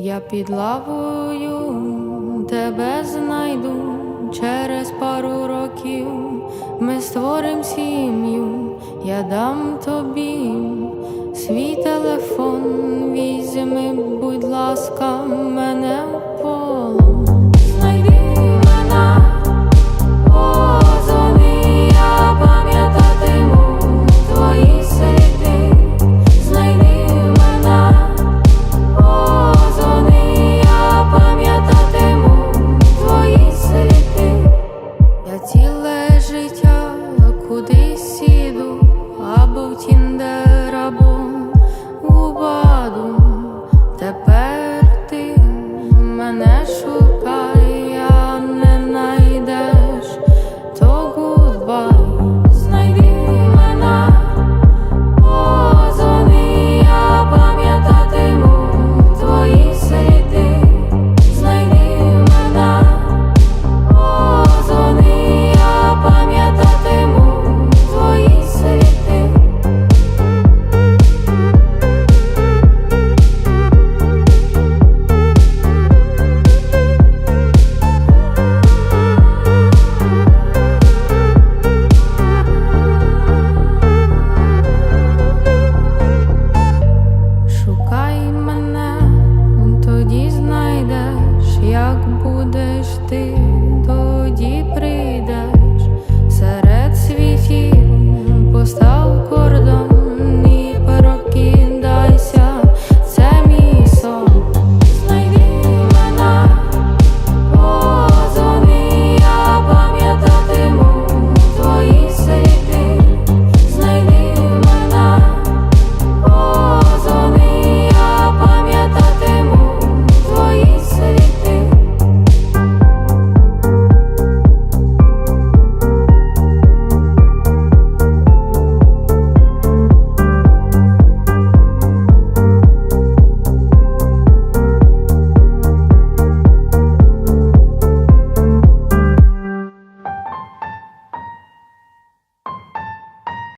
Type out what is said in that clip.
Я під лавою тебе знайду через пару років. Ми створим сім'ю, я дам тобі свій телефон. Візьми, будь ласка, ціле життя кудись іду, або в Тіндер, як будеш ти